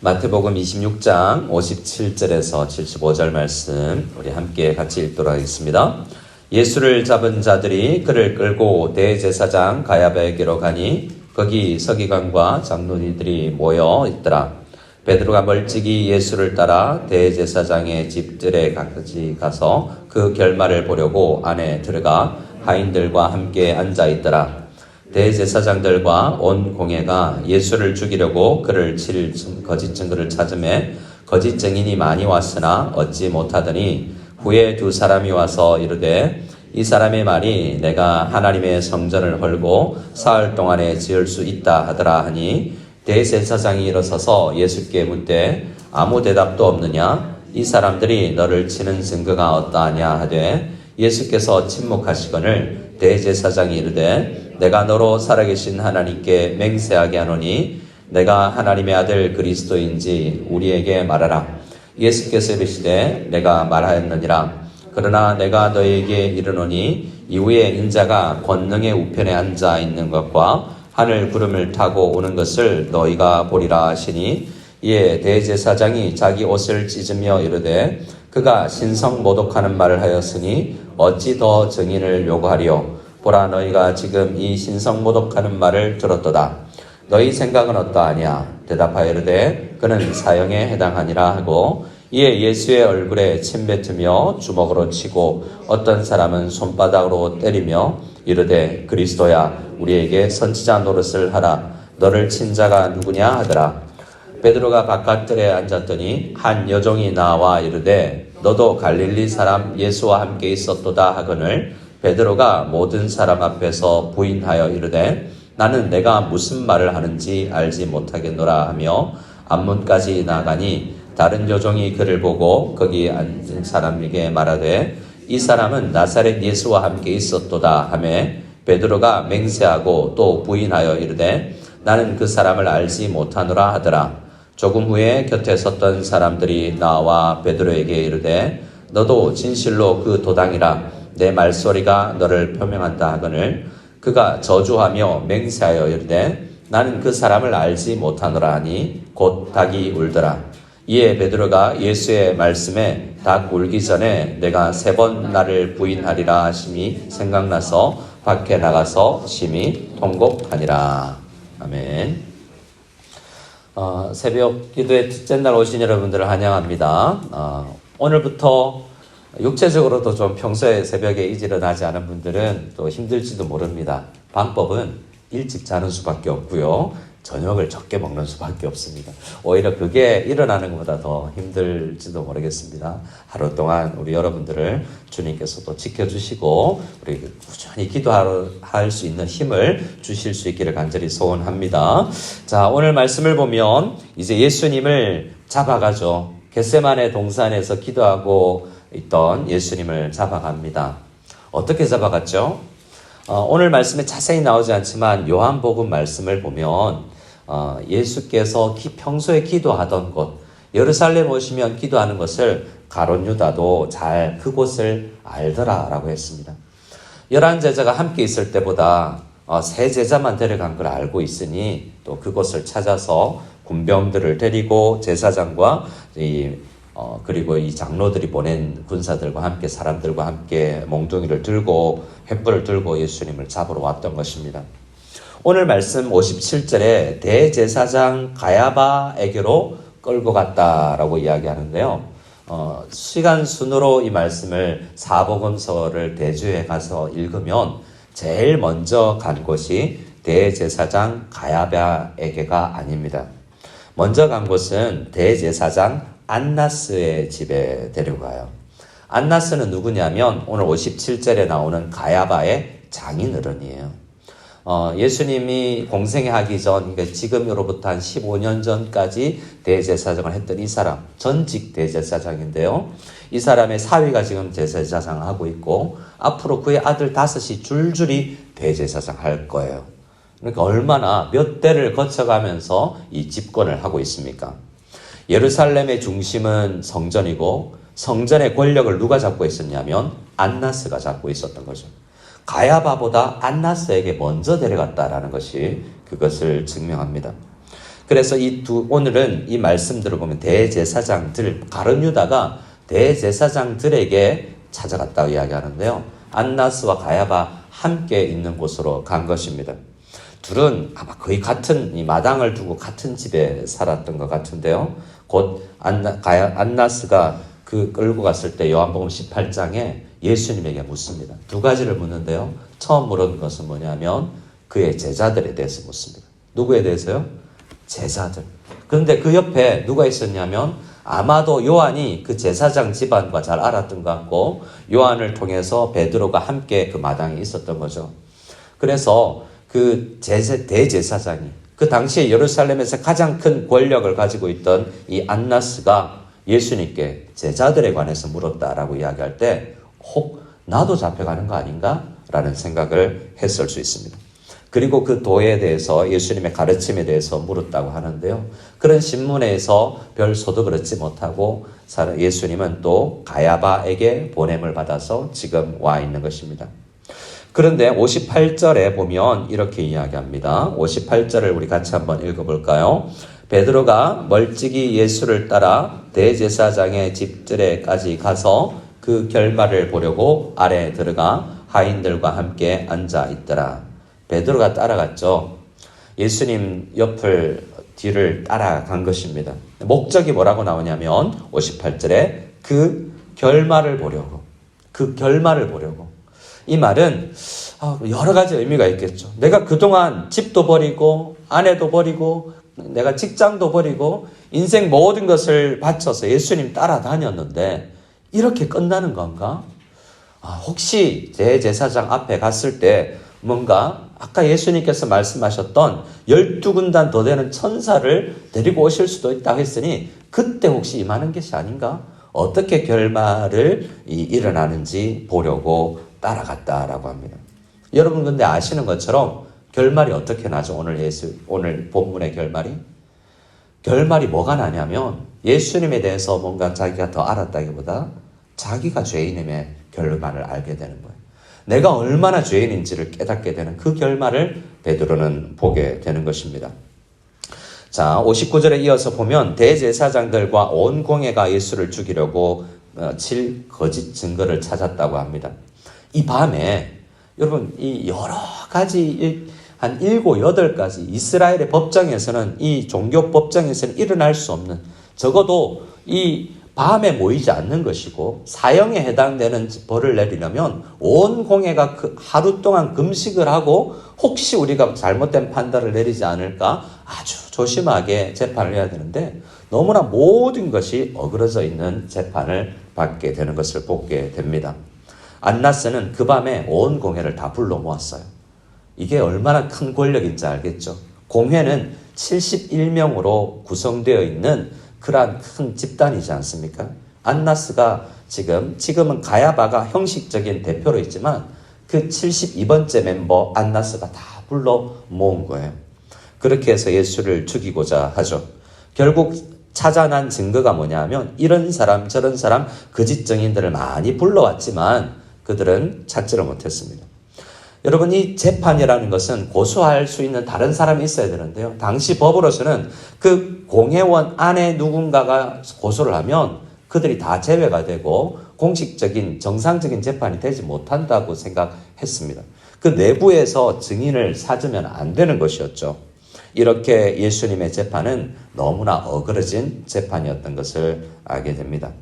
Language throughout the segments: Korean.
마태복음 26장 57절에서 75절 말씀 우리 함께 같이 읽도록 하겠습니다. 예수를 잡은 자들이 그를 끌고 대제사장 가야바에게로 가니 거기 서기관과 장로들이 모여 있더라. 베드로가 멀찍이 예수를 따라 대제사장의 집들에 까지 가서 그 결말을 보려고 안에 들어가 하인들과 함께 앉아 있더라. 대제사장들과 온 공회가 예수를 죽이려고 그를 칠 거짓 증거를 찾음에 거짓 증인이 많이 왔으나 얻지 못하더니 후에 두 사람이 와서 이르되 이 사람의 말이 내가 하나님의 성전을 헐고 사흘 동안에 지을 수 있다 하더라 하니 대제사장이 일어서서 예수께 묻되 아무 대답도 없느냐? 이 사람들이 너를 치는 증거가 어떠하냐? 하되 예수께서 침묵하시거늘 대제사장이 이르되 내가 너로 살아계신 하나님께 맹세하게 하노니 내가 하나님의 아들 그리스도인지 우리에게 말하라. 예수께서 이르시되 내가 말하였느니라. 그러나 내가 너에게 이르노니 이후에 인자가 권능의 우편에 앉아 있는 것과 하늘 구름을 타고 오는 것을 너희가 보리라 하시니 이에 대제사장이 자기 옷을 찢으며 이르되 그가 신성 모독하는 말을 하였으니 어찌 더 증인을 요구하리요 보라 너희가 지금 이 신성 모독하는 말을 들었도다. 너희 생각은 어떠하냐? 대답하여 이르되 그는 사형에 해당하니라 하고 이에 예수의 얼굴에 침 뱉으며 주먹으로 치고 어떤 사람은 손바닥으로 때리며 이르되 그리스도야 우리에게 선지자 노릇을 하라. 너를 친 자가 누구냐 하더라. 베드로가 바깥들에 앉았더니 한 여종이 나와 이르되 너도 갈릴리 사람 예수와 함께 있었도다 하거늘 베드로가 모든 사람 앞에서 부인하여 이르되 나는 내가 무슨 말을 하는지 알지 못하겠노라 하며 앞문까지 나가니 다른 여종이 그를 보고 거기 앉은 사람에게 말하되 이 사람은 나사렛 예수와 함께 있었도다 하매 베드로가 맹세하고 또 부인하여 이르되 나는 그 사람을 알지 못하노라 하더라. 조금 후에 곁에 섰던 사람들이 나와 베드로에게 이르되 너도 진실로 그 도당이라 내 말소리가 너를 표명한다 하거늘 그가 저주하며 맹세하여 이르되 나는 그 사람을 알지 못하노라 하니 곧 닭이 울더라 이에 베드로가 예수의 말씀에 닭 울기 전에 내가 세 번 나를 부인하리라 하심이 생각나서 밖에 나가서 심히 통곡하니라 아멘. 어, 새벽 기도의 첫째 날 오신 여러분들을 환영합니다. 어, 오늘부터 육체적으로도 좀 평소에 새벽에 일어나지 않은 분들은 또 힘들지도 모릅니다. 방법은 일찍 자는 수밖에 없고요. 저녁을 적게 먹는 수밖에 없습니다. 오히려 그게 일어나는 것보다 더 힘들지도 모르겠습니다. 하루 동안 우리 여러분들을 주님께서 또 지켜주시고 우리 꾸준히 기도할 수 있는 힘을 주실 수 있기를 간절히 소원합니다. 자, 오늘 말씀을 보면 이제 예수님을 잡아가죠. 겟세만의 동산에서 기도하고 있던 예수님을 잡아갑니다. 어떻게 잡아갔죠? 어, 오늘 말씀에 자세히 나오지 않지만 요한복음 말씀을 보면 어, 예수께서 기, 평소에 기도하던 곳 예루살렘 오시면 기도하는 것을 가론 유다도 잘 그곳을 알더라라고 했습니다. 열한 제자가 함께 있을 때보다 어, 세 제자만 데려간 걸 알고 있으니 또 그곳을 찾아서 군병들을 데리고 제사장과 이 어, 그리고 이 장로들이 보낸 군사들과 함께 사람들과 함께 몽둥이를 들고 횃불을 들고 예수님을 잡으러 왔던 것입니다. 오늘 말씀 57절에 대제사장 가야바에게로 끌고 갔다라고 이야기하는데요. 어, 시간 순으로 이 말씀을 사복음서를 대주에 가서 읽으면 제일 먼저 간 곳이 대제사장 가야바에게가 아닙니다. 먼저 간 곳은 대제사장 안나스의 집에 데려가요. 안나스는 누구냐면 오늘 57절에 나오는 가야바의 장인어른이에요. 어, 예수님이 공생하기 전, 그러니까 지금으로부터 한 15년 전까지 대제사장을 했던 이 사람, 전직 대제사장인데요. 이 사람의 사위가 지금 대제사장을 하고 있고, 앞으로 그의 아들 다섯이 줄줄이 대제사장 할 거예요. 그러니까 얼마나 몇 대를 거쳐가면서 이 집권을 하고 있습니까? 예루살렘의 중심은 성전이고 성전의 권력을 누가 잡고 있었냐면 안나스가 잡고 있었던 거죠. 가야바보다 안나스에게 먼저 데려갔다라는 것이 그것을 증명합니다. 그래서 이 두 오늘은 이 말씀들을 보면 대제사장들 가룟 유다가 대제사장들에게 찾아갔다고 이야기하는데요. 안나스와 가야바 함께 있는 곳으로 간 것입니다. 둘은 아마 거의 같은 이 마당을 두고 같은 집에 살았던 것 같은데요. 곧 안나, 안나스가 그 끌고 갔을 때 요한복음 18장에 예수님에게 묻습니다. 두 가지를 묻는데요. 처음 물은 것은 뭐냐면 그의 제자들에 대해서 묻습니다. 누구에 대해서요? 제자들. 그런데 그 옆에 누가 있었냐면 아마도 요한이 그 제사장 집안과 잘 알았던 것 같고 요한을 통해서 베드로가 함께 그 마당에 있었던 거죠. 그래서 그 제세, 대제사장이 그 당시에 예루살렘에서 가장 큰 권력을 가지고 있던 이 안나스가 예수님께 제자들에 관해서 물었다라고 이야기할 때 혹 나도 잡혀가는 거 아닌가? 라는 생각을 했을 수 있습니다. 그리고 그 도에 대해서 예수님의 가르침에 대해서 물었다고 하는데요. 그런 신문에서 별 소득을 얻지 못하고 예수님은 또 가야바에게 보냄을 받아서 지금 와 있는 것입니다. 그런데 58절에 보면 이렇게 이야기합니다. 58절을 우리 같이 한번 읽어볼까요? 베드로가 멀찍이 예수를 따라 대제사장의 집들에까지 가서 그 결말을 보려고 아래에 들어가 하인들과 함께 앉아 있더라. 베드로가 따라갔죠. 예수님 옆을 뒤를 따라간 것입니다. 목적이 뭐라고 나오냐면 58절에 그 결말을 보려고 그 결말을 보려고 이 말은 아, 여러 가지 의미가 있겠죠. 내가 그동안 집도 버리고 아내도 버리고 내가 직장도 버리고 인생 모든 것을 바쳐서 예수님 따라다녔는데 이렇게 끝나는 건가? 아, 혹시 제 제사장 앞에 갔을 때 뭔가 아까 예수님께서 말씀하셨던 열두 군단 더 되는 천사를 데리고 오실 수도 있다 했으니 그때 혹시 임하는 것이 아닌가? 어떻게 결말을 일어나는지 보려고 따라갔다라고 합니다. 여러분 근데 아시는 것처럼 결말이 어떻게 나죠? 오늘 예수 오늘 본문의 결말이 결말이 뭐가 나냐면 예수님에 대해서 뭔가 자기가 더 알았다기보다 자기가 죄인임의 결말을 알게 되는 거예요. 내가 얼마나 죄인인지를 깨닫게 되는 그 결말을 베드로는 보게 되는 것입니다. 자, 59절에 이어서 보면 대제사장들과 온 공회가 예수를 죽이려고 어, 칠 거짓 증거를 찾았다고 합니다. 이 밤에 여러분 이 여러 가지 한 일곱 여덟 가지 이스라엘의 법정에서는 이 종교 법정에서는 일어날 수 없는 적어도 이 밤에 모이지 않는 것이고 사형에 해당되는 벌을 내리려면 온 공회가 그 하루 동안 금식을 하고 혹시 우리가 잘못된 판단을 내리지 않을까 아주 조심하게 재판을 해야 되는데 너무나 모든 것이 어그러져 있는 재판을 받게 되는 것을 보게 됩니다. 안나스는 그 밤에 온 공회를 다 불러 모았어요. 이게 얼마나 큰 권력인지 알겠죠? 공회는 71명으로 구성되어 있는 그러한 큰 집단이지 않습니까? 안나스가 지금, 지금은 가야바가 형식적인 대표로 있지만 그 72번째 멤버 안나스가 다 불러 모은 거예요. 그렇게 해서 예수를 죽이고자 하죠. 결국 찾아난 증거가 뭐냐면 이런 사람 저런 사람 거짓 증인들을 많이 불러왔지만 그들은 찾지를 못했습니다. 여러분 이 재판이라는 것은 고소할 수 있는 다른 사람이 있어야 되는데요. 당시 법으로서는 그 공회원 안에 누군가가 고소를 하면 그들이 다 제외가 되고 공식적인 정상적인 재판이 되지 못한다고 생각했습니다. 그 내부에서 증인을 찾으면 안 되는 것이었죠. 이렇게 예수님의 재판은 너무나 어그러진 재판이었던 것을 알게 됩니다.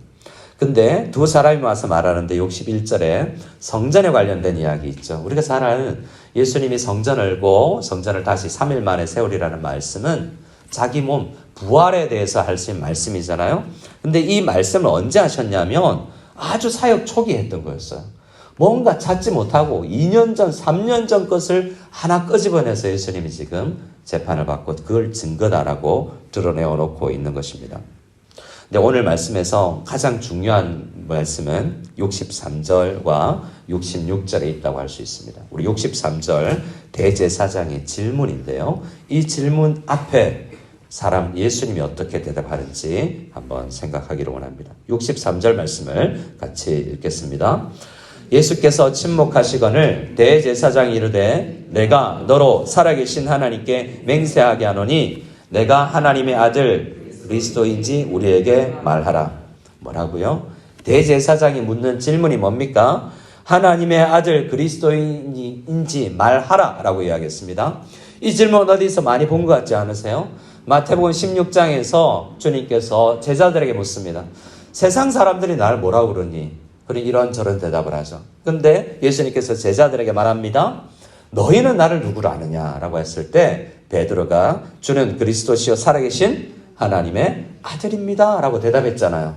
근데 두 사람이 와서 말하는데 61절에 성전에 관련된 이야기 있죠. 우리가 잘 아는 예수님이 성전을 열고 성전을 다시 3일 만에 세우리라는 말씀은 자기 몸 부활에 대해서 할수 있는 말씀이잖아요. 근데 이 말씀을 언제 하셨냐면 아주 사역 초기에 했던 거였어요. 뭔가 찾지 못하고 2년 전, 3년 전 것을 하나 끄집어내서 예수님이 지금 재판을 받고 그걸 증거다라고 드러내어 놓고 있는 것입니다. 근데 오늘 말씀에서 가장 중요한 말씀은 63절과 66절에 있다고 할 수 있습니다. 우리 63절 대제사장의 질문인데요. 이 질문 앞에 사람 예수님이 어떻게 대답하는지 한번 생각하기를 원합니다. 63절 말씀을 같이 읽겠습니다. 예수께서 침묵하시거늘 대제사장이 이르되 내가 너로 살아계신 하나님께 맹세하게 하노니 내가 하나님의 아들 그리스도인지 우리에게 말하라. 뭐라고요? 대제사장이 묻는 질문이 뭡니까? 하나님의 아들 그리스도인지 말하라 라고 이야기했습니다. 이 질문 어디서 많이 본 것 같지 않으세요? 마태복음 16장에서 주님께서 제자들에게 묻습니다. 세상 사람들이 날 뭐라고 그러니? 그리 이런저런 대답을 하죠. 근데 예수님께서 제자들에게 말합니다. 너희는 나를 누구로 아느냐라고 했을 때 베드로가 주는 그리스도시요 살아계신 하나님의 아들입니다 라고 대답했잖아요.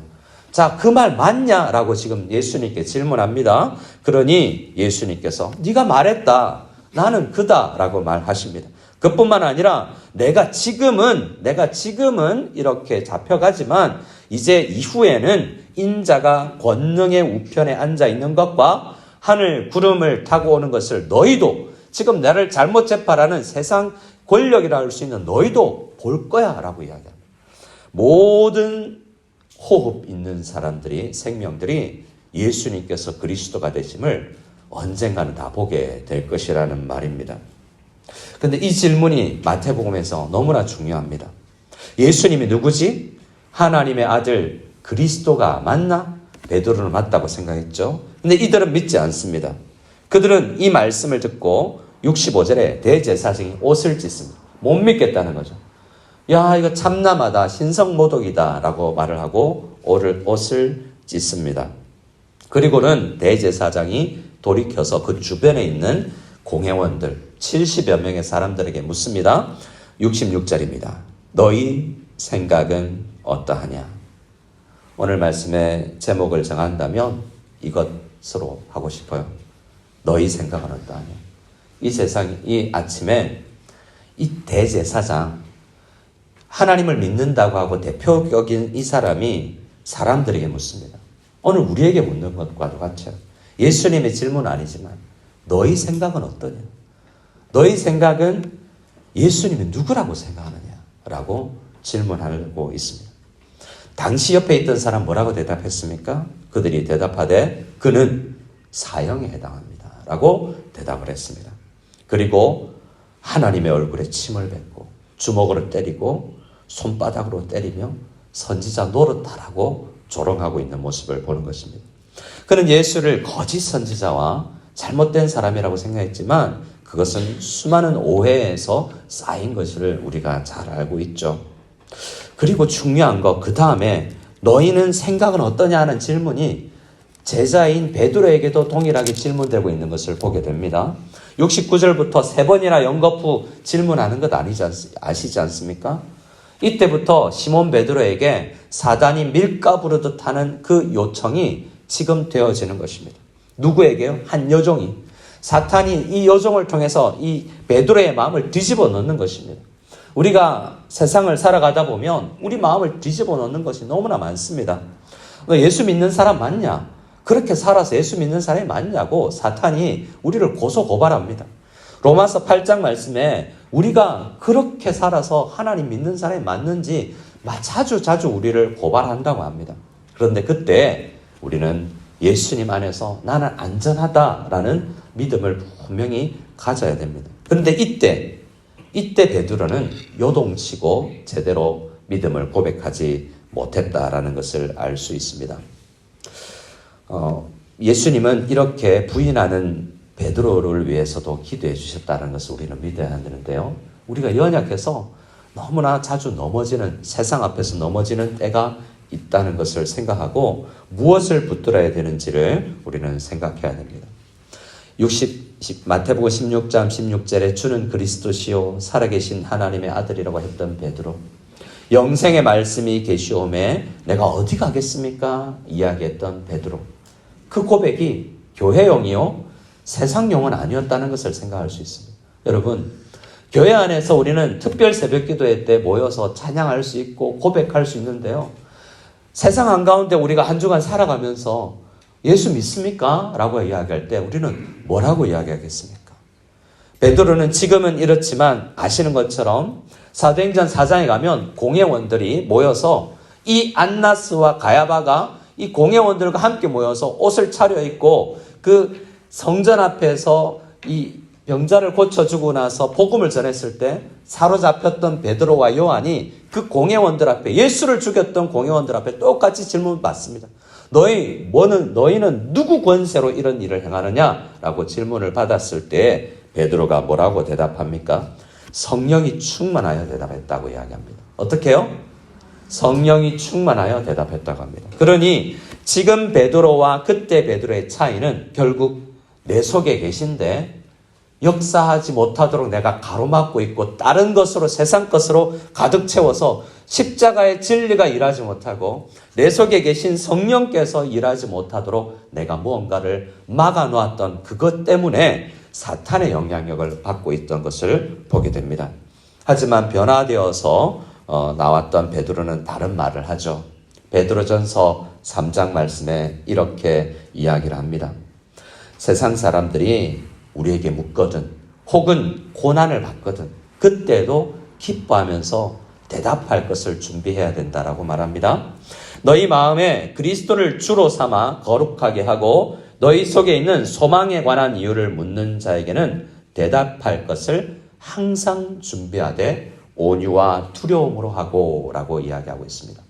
자, 그 말 맞냐 라고 지금 예수님께 질문합니다. 그러니 예수님께서 네가 말했다. 나는 그다 라고 말하십니다. 그뿐만 아니라 내가 지금은 내가 지금은 이렇게 잡혀가지만 이제 이후에는 인자가 권능의 우편에 앉아 있는 것과 하늘 구름을 타고 오는 것을 너희도 지금 나를 잘못 재판하는 세상 권력이라 할 수 있는 너희도 볼 거야라고 이야기합니다. 모든 호흡 있는 사람들이 생명들이 예수님께서 그리스도가 되심을 언젠가는 다 보게 될 것이라는 말입니다. 근데 이 질문이 마태복음에서 너무나 중요합니다. 예수님이 누구지? 하나님의 아들 그리스도가 맞나? 베드로는 맞다고 생각했죠. 근데 이들은 믿지 않습니다. 그들은 이 말씀을 듣고 65절에 대제사장이 옷을 찢습니다. 못 믿겠다는 거죠. 야, 이거 참남하다, 신성모독이다 라고 말을 하고 옷을, 옷을 찢습니다. 그리고는 대제사장이 돌이켜서 그 주변에 있는 공회원들 70여 명의 사람들에게 묻습니다. 66절입니다. 너희 생각은 어떠하냐? 오늘 말씀의 제목을 정한다면 이것으로 하고 싶어요. 너희 생각은 어떠하냐? 이 세상, 이 아침에 이 대제사장, 하나님을 믿는다고 하고 대표격인 이 사람이 사람들에게 묻습니다. 오늘 우리에게 묻는 것과도 같죠. 예수님의 질문 아니지만 너희 생각은 어떠냐? 너희 생각은 예수님이 누구라고 생각하느냐? 라고 질문하고 있습니다. 당시 옆에 있던 사람 뭐라고 대답했습니까? 그들이 대답하되 그는 사형에 해당합니다. 라고 대답을 했습니다. 그리고 하나님의 얼굴에 침을 뱉고 주먹으로 때리고 손바닥으로 때리며 선지자 노릇하라고 조롱하고 있는 모습을 보는 것입니다. 그는 예수를 거짓 선지자와 잘못된 사람이라고 생각했지만 그것은 수많은 오해에서 쌓인 것을 우리가 잘 알고 있죠. 그리고 중요한 거, 그 다음에 너희는 생각은 어떠냐 하는 질문이 제자인 베드로에게도 동일하게 질문되고 있는 것을 보게 됩니다. 69절부터 세 번이나 연거푸 질문하는 것 아니지 않, 아시지 않습니까? 이때부터 시몬 베드로에게 사단이 밀가 부르듯 하는 그 요청이 지금 되어지는 것입니다. 누구에게요? 한 여종이. 사탄이 이 여종을 통해서 이 베드로의 마음을 뒤집어 놓는 것입니다. 우리가 세상을 살아가다 보면 우리 마음을 뒤집어 놓는 것이 너무나 많습니다. 너 예수 믿는 사람 맞냐? 그렇게 살아서 예수 믿는 사람이 맞냐고 사탄이 우리를 고소 고발합니다. 로마서 8장 말씀에 우리가 그렇게 살아서 하나님 믿는 사람이 맞는지 자주 자주 우리를 고발한다고 합니다. 그런데 그때 우리는 예수님 안에서 나는 안전하다라는 믿음을 분명히 가져야 됩니다. 그런데 이때 이때 베드로는 요동치고 제대로 믿음을 고백하지 못했다라는 것을 알 수 있습니다. 어, 예수님은 이렇게 부인하는 베드로를 위해서도 기도해 주셨다는 것을 우리는 믿어야 되는데요. 우리가 연약해서 너무나 자주 넘어지는 세상 앞에서 넘어지는 때가 있다는 것을 생각하고 무엇을 붙들어야 되는지를 우리는 생각해야 됩니다. 60 마태복음 16장 16절에 주는 그리스도시요 살아계신 하나님의 아들이라고 했던 베드로 영생의 말씀이 계시오매 내가 어디 가겠습니까? 이야기했던 베드로 그 고백이 교회용이요 세상용은 아니었다는 것을 생각할 수 있습니다. 여러분 교회 안에서 우리는 특별 새벽 기도회 때 모여서 찬양할 수 있고 고백할 수 있는데요. 세상 한가운데 우리가 한 주간 살아가면서 예수 믿습니까? 라고 이야기할 때 우리는 뭐라고 이야기하겠습니까? 베드로는 지금은 이렇지만 아시는 것처럼 사도행전 4장에 가면 공회원들이 모여서 이 안나스와 가야바가 이 공회원들과 함께 모여서 옷을 차려입고 그 성전 앞에서 이 병자를 고쳐주고 나서 복음을 전했을 때 사로잡혔던 베드로와 요한이 그 공회원들 앞에 예수를 죽였던 공회원들 앞에 똑같이 질문을 받습니다. 너희 뭐는 너희는 누구 권세로 이런 일을 행하느냐라고 질문을 받았을 때 베드로가 뭐라고 대답합니까? 성령이 충만하여 대답했다고 이야기합니다. 어떻게요? 성령이 충만하여 대답했다고 합니다. 그러니 지금 베드로와 그때 베드로의 차이는 결국 내 속에 계신데 역사하지 못하도록 내가 가로막고 있고 다른 것으로 세상 것으로 가득 채워서 십자가의 진리가 일하지 못하고 내 속에 계신 성령께서 일하지 못하도록 내가 무언가를 막아 놓았던 그것 때문에 사탄의 영향력을 받고 있던 것을 보게 됩니다. 하지만 변화되어서 어, 나왔던 베드로는 다른 말을 하죠. 베드로전서 3장 말씀에 이렇게 이야기를 합니다. 세상 사람들이 우리에게 묻거든 혹은 고난을 받거든 그때도 기뻐하면서 대답할 것을 준비해야 된다라고 말합니다. 너희 마음에 그리스도를 주로 삼아 거룩하게 하고 너희 속에 있는 소망에 관한 이유를 묻는 자에게는 대답할 것을 항상 준비하되 온유와 두려움으로 하고라고 이야기하고 있습니다.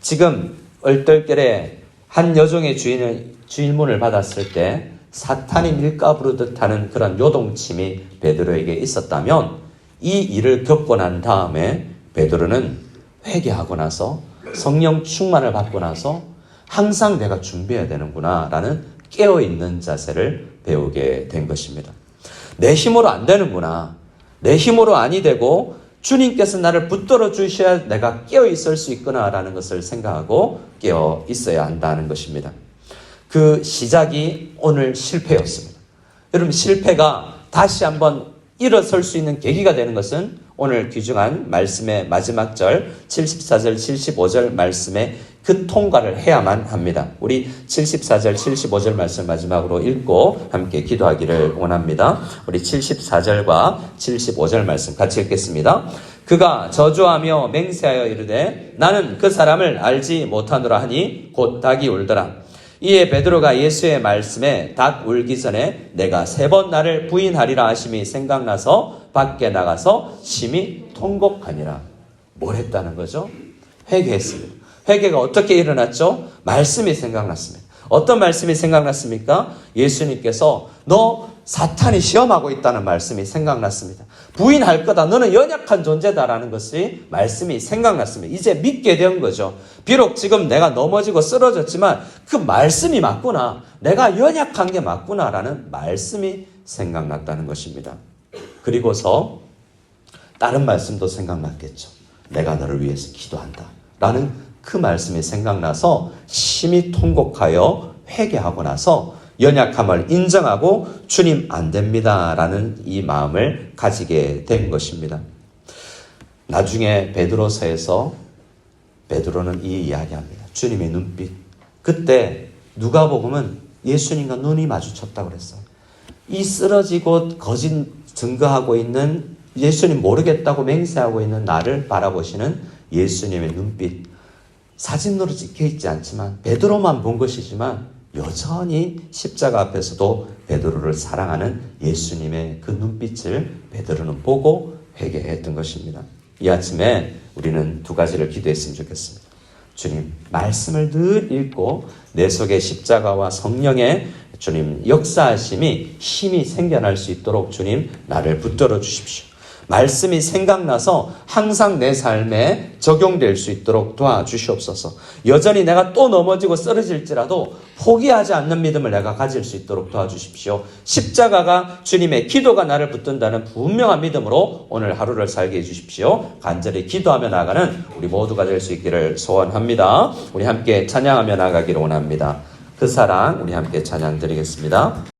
지금 얼떨결에 한 여종의 주인을 질문을 받았을 때 사탄이 밀가부르듯 하는 그런 요동침이 베드로에게 있었다면 이 일을 겪고 난 다음에 베드로는 회개하고 나서 성령 충만을 받고 나서 항상 내가 준비해야 되는구나라는 깨어 있는 자세를 배우게 된 것입니다. 내 힘으로 안 되는구나. 내 힘으로 아니 되고 주님께서 나를 붙들어 주셔야 내가 깨어 있을 수 있구나라는 것을 생각하고 깨어 있어야 한다는 것입니다. 그 시작이 오늘 실패였습니다. 여러분 실패가 다시 한번 일어설 수 있는 계기가 되는 것은 오늘 귀중한 말씀의 마지막 절 74절 75절 말씀에 그 통과를 해야만 합니다. 우리 74절 75절 말씀 마지막으로 읽고 함께 기도하기를 원합니다. 우리 74절과 75절 말씀 같이 읽겠습니다. 그가 저주하며 맹세하여 이르되 나는 그 사람을 알지 못하노라 하니 곧 닭이 울더라. 이에 베드로가 예수의 말씀에 닭 울기 전에 내가 세 번 나를 부인하리라 하심이 생각나서 밖에 나가서 심히 통곡하니라. 뭘 했다는 거죠? 회개했습니다. 회개가 어떻게 일어났죠? 말씀이 생각났습니다. 어떤 말씀이 생각났습니까? 예수님께서 너 사탄이 시험하고 있다는 말씀이 생각났습니다. 부인할 거다. 너는 연약한 존재다라는 것이 말씀이 생각났습니다. 이제 믿게 된 거죠. 비록 지금 내가 넘어지고 쓰러졌지만 그 말씀이 맞구나. 내가 연약한 게 맞구나라는 말씀이 생각났다는 것입니다. 그리고서 다른 말씀도 생각났겠죠. 내가 너를 위해서 기도한다. 라는 그 말씀이 생각나서 심히 통곡하여 회개하고 나서 연약함을 인정하고 주님 안 됩니다라는 이 마음을 가지게 된 것입니다. 나중에 베드로서에서 베드로는 이 이야기합니다. 주님의 눈빛. 그때 누가복음은 예수님과 눈이 마주쳤다고 그랬어요. 이 쓰러지고 거짓 증거하고 있는 예수님 모르겠다고 맹세하고 있는 나를 바라보시는 예수님의 눈빛. 사진으로 찍혀 있지 않지만 베드로만 본 것이지만 여전히 십자가 앞에서도 베드로를 사랑하는 예수님의 그 눈빛을 베드로는 보고 회개했던 것입니다. 이 아침에 우리는 두 가지를 기도했으면 좋겠습니다. 주님, 말씀을 늘 읽고 내 속에 십자가와 성령의 주님 역사하심이 힘이 생겨날 수 있도록 주님 나를 붙들어 주십시오. 말씀이 생각나서 항상 내 삶에 적용될 수 있도록 도와주시옵소서. 여전히 내가 또 넘어지고 쓰러질지라도 포기하지 않는 믿음을 내가 가질 수 있도록 도와주십시오. 십자가가 주님의 기도가 나를 붙든다는 분명한 믿음으로 오늘 하루를 살게 해주십시오. 간절히 기도하며 나가는 우리 모두가 될 수 있기를 소원합니다. 우리 함께 찬양하며 나가기를 원합니다. 그 사랑 우리 함께 찬양 드리겠습니다.